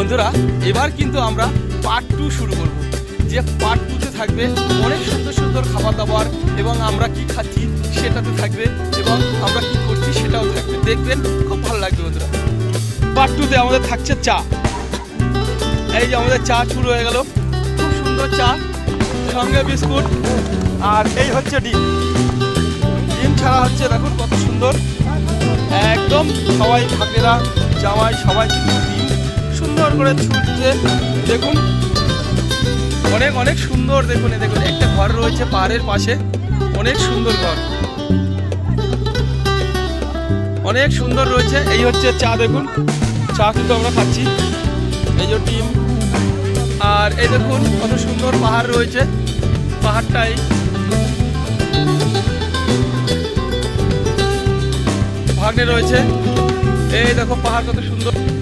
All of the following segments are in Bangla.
বন্ধুরা, এবার কিন্তু আমরা পার্ট টু শুরু করব। যে পার্ট টুতে থাকবে, অনেক সুন্দর সুন্দর খাবার দাবার এবং আমরা কি খাচ্ছি সেটাতে থাকবে এবং আমরা কি করছি সেটাও থাকবে। দেখবেন, খুব ভালো লাগবে বন্ধুরা। পার্ট টুতে আমাদের থাকছে চা। এই যে আমাদের চা শুরু হয়ে গেল। খুব সুন্দর চা, সঙ্গে বিস্কুট, আর এই হচ্ছে ডিম। ডিম ছাড়া হচ্ছে দেখুন কত সুন্দর। একদম সবাই ভাগেরা, জামাই সবাই কিন্তু করে ছুটছে। দেখুন, অনেক অনেক সুন্দর, দেখুন দেখুন, একটা ঘর রয়েছে পাহাড়ের পাশে। অনেক সুন্দর ঘর। অনেক সুন্দর রয়েছে। এই হচ্ছে চা, দেখুন। চা কিন্তু আমরা খাচ্ছি। এই যে ডিম। আর এই দেখুন, কত সুন্দর পাহাড় রয়েছে। পাহাড়টাই। ভাগ্নে রয়েছে। এই দেখো, পাহাড় কত সুন্দর।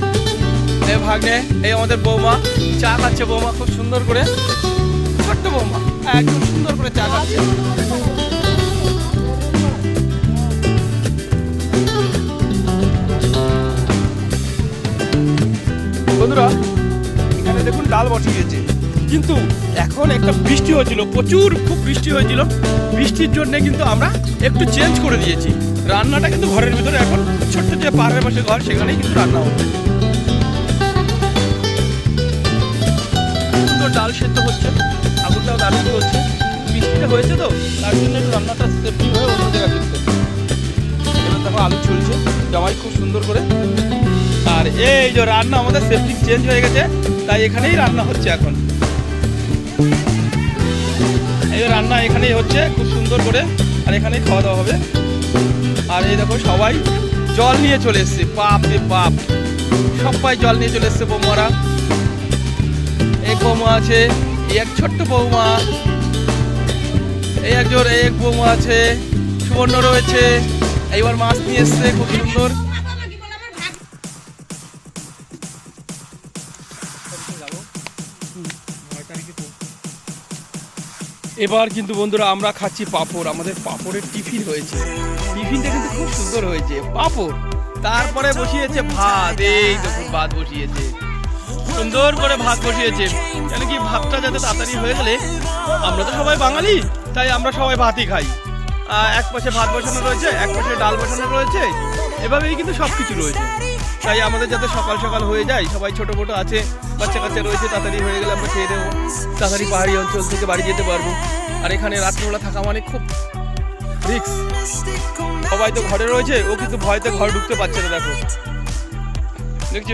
এই ভাগ্নে, এই আমাদের বৌমা। চা খাচ্ছে বৌমা, খুব সুন্দর করে। ছোট্ট বৌমা একদম সুন্দর করে চা খাচ্ছে। বন্ধুরা, এখানে দেখুন ডাল বসে বসিয়েছে কিন্তু এখন একটা বৃষ্টি হয়েছিল, প্রচুর খুব বৃষ্টি হয়েছিল। বৃষ্টির জন্য কিন্তু আমরা একটু চেঞ্জ করে দিয়েছি। রান্নাটা কিন্তু ঘরের ভিতরে এখন, ছোট্ট যে পাহাড়ের পাশে ঘর, সেখানেই কিন্তু রান্না হচ্ছে ডাল সেদ্ধ হচ্ছে আগুনটাও দারুণ হচ্ছে। বৃষ্টিটা হয়েছে তো, তার জন্য একটু রান্নাটা সেফটি হয়ে অন্য জায়গায় দিচ্ছে এবার দেখো আলু চলছে জামাই খুব সুন্দর করে। আর এই যে রান্না, আমাদের সেফটি চেঞ্জ হয়ে গেছে, তাই এখানেই রান্না হচ্ছে এখন। এই রান্না এখানেই হচ্ছে, খুব সুন্দর করে, আর এখানেই খাওয়া দাওয়া হবে। আর এই দেখো সবাই জল নিয়ে চলে এসছে। বাপ রে বাপ, সবাই জল নিয়ে চলে এসছে বৌমারা। এক বৌমা আছে, এই এক ছোট্ট বৌমা। এই একজন, এই এক বৌমা আছে, সুবর্ণ রয়েছে। এইবার মাছ নিয়ে এসছে খুব সুন্দর। এবার কিন্তু বন্ধুরা আমরা খাচ্ছি পাপড়, আমাদের পাপড়ের টিফিন হয়েছে। টিফিনটা কিন্তু খুব সুন্দর হয়েছে, পাপড়। তারপরে বসিয়েছে ভাত, এই দেখুন, ভাত বসিয়েছে। সুন্দর করে ভাত বসিয়েছে। কেন কি ভাতটা যাতে তাড়াতাড়ি হয়ে গেলে, আমরা তো সবাই বাঙালি, তাই আমরা সবাই ভাতই খাই। এক পাশে ভাত বসানো রয়েছে, এক পাশে ডাল বসানো রয়েছে, এভাবেই কিন্তু সব কিছু রয়েছে। তাই আমাদের যাতে সকাল সকাল হয়ে যায়, সবাই ছোট মোটো আছে, বাচ্চা কাচ্চা রয়েছে, তাড়াতাড়ি হয়ে গেলে আমরা খেয়ে দেবো তাড়াতাড়ি পাহাড়ি অঞ্চল থেকে বাড়ি যেতে পারব। আর এখানে রাত্রিবেলা থাকা মানে খুব রিক্স সবাই তো ঘরে রয়েছে, ও কিন্তু ভয়তে ঘর ঢুকতে পারছে না, দেখো। দেখছ?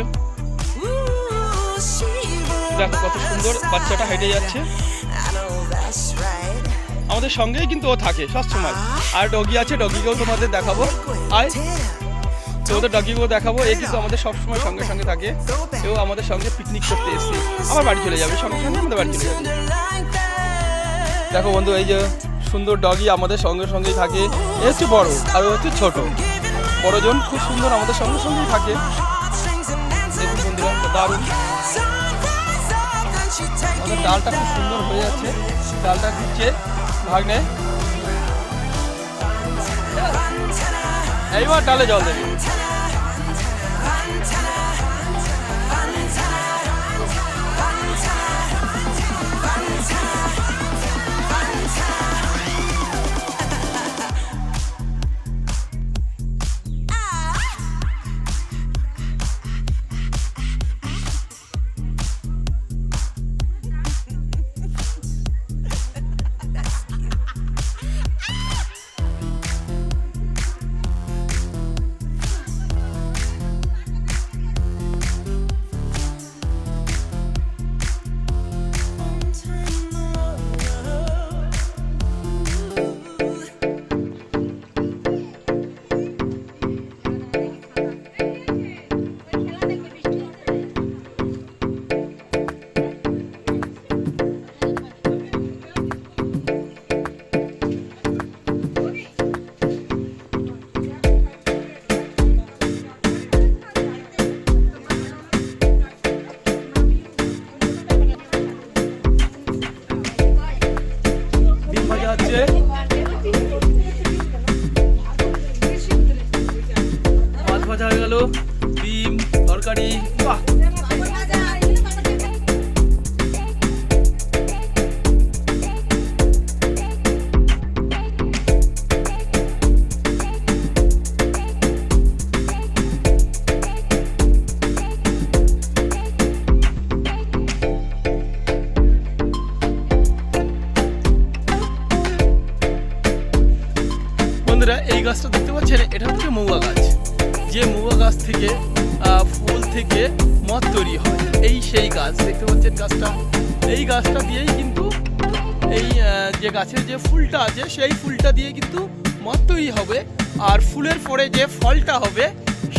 দেখো কত সুন্দর বাচ্চাটা হেঁটে যাচ্ছে। আমাদের সঙ্গেই কিন্তু ও থাকে সবসময়। আর ডগি আছে ডগিকেও তোমাদের দেখাবো। আর তোমাদের ডগিকেও দেখাবো। এ কিন্তু আমাদের সবসময় সঙ্গে সঙ্গে থাকে। এও আমাদের সঙ্গে পিকনিক করতে এসছে। আমার বাড়ি চলে যাবে সঙ্গে সঙ্গে আমাদের বাড়ি চলে যাবে। দেখো বন্ধু এই যে সুন্দর ডগি আমাদের সঙ্গে সঙ্গেই থাকে। এ হচ্ছে বড় আর ও হচ্ছে ছোট। বড়জন খুব সুন্দর আমাদের সঙ্গে সঙ্গেই থাকে। বন্ধুরা দারুণ। আমাদের ডালটা খুব সুন্দর হয়ে যাচ্ছে। ডালটা দিচ্ছে ভাগ্নে। এইবার ডালে জল দেবে। যাচ্ছে মাছ ভাজা হয়ে গেল ডিম তরকারি বাহ। বন্ধুরা এই গাছটা দেখতে পাচ্ছেন এটা হচ্ছে মৌয়া গাছ। যে মৌয়া গাছ থেকে ফুল থেকে মদ তৈরি হয়। এই সেই গাছ, দেখতে পাচ্ছেন গাছটা? এই গাছটা দিয়েই কিন্তু এই যে গাছের যে ফুলটা আছে, সেই ফুলটা দিয়ে কিন্তু মদ তৈরি হবে। আর ফুলের পরে যে ফলটা হবে,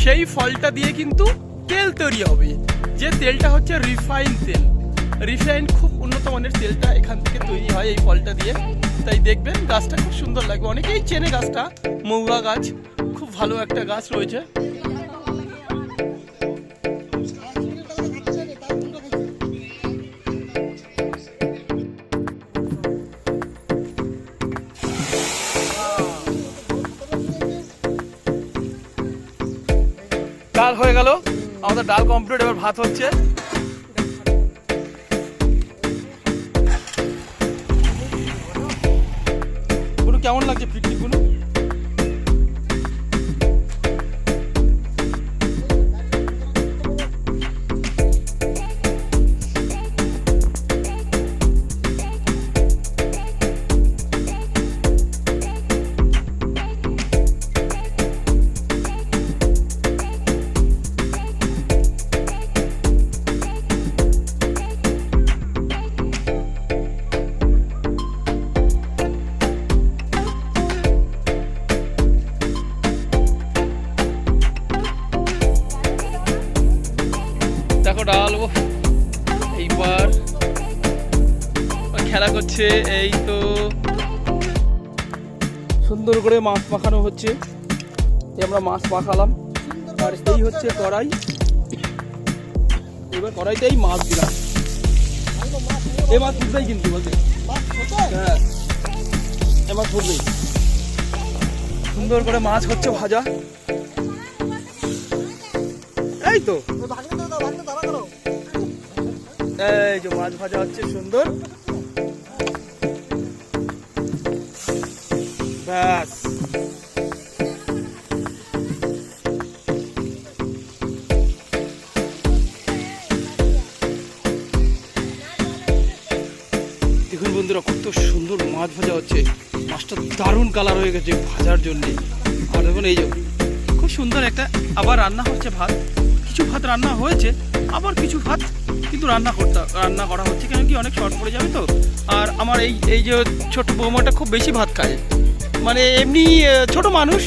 সেই ফলটা দিয়ে কিন্তু তেল তৈরি হবে। যে তেলটা হচ্ছে রিফাইন তেল। রিফাইন খুব মানের তেলটা এখান থেকে তৈরি হয় এই ফলটা দিয়ে। তাই দেখবেন গাছটা খুব সুন্দর লাগবে। অনেকেই চেনে গাছটা মৌয়া গাছ। খুব ভালো একটা গাছ রয়েছে। ডাল হয়ে গেল। আমাদের ডাল কমপ্লিট এবার ভাত হচ্ছে। কেমন লাগছে পিকনিক করছে এই তো। সুন্দর করে মাছ মাখানো হচ্ছে। আমরা মাছ মাখালাম। আর এই হচ্ছে কড়াই। এবার কড়াইতেই মাছ দিলাম। এই মাছ ফুটবেই কিন্তু বলতে হ্যাঁ। এই মাছ ফুটবেই সুন্দর করে মাছ হচ্ছে ভাজা। এই তো। এই যে মাছ ভাজা হচ্ছে সুন্দর। ব্যাস। দেখুন বন্ধুরা, কত সুন্দর মাছ ভাজা হচ্ছে। মাছটা দারুণ কালার হয়ে গেছে ভাজার জন্যে। আর দেখুন এই যে, খুব সুন্দর একটা আবার রান্না হচ্ছে ভাত। কিছু ভাত রান্না হয়েছে, আবার কিছু ভাত কিন্তু রান্না করতে, রান্না করা হচ্ছে কেন কি অনেক শর্ট পড়ে যাবে তো। আর আমার এই এই যে ছোট বৌমাটা খুব বেশি ভাত খায়। মানে এমনি ছোট মানুষ।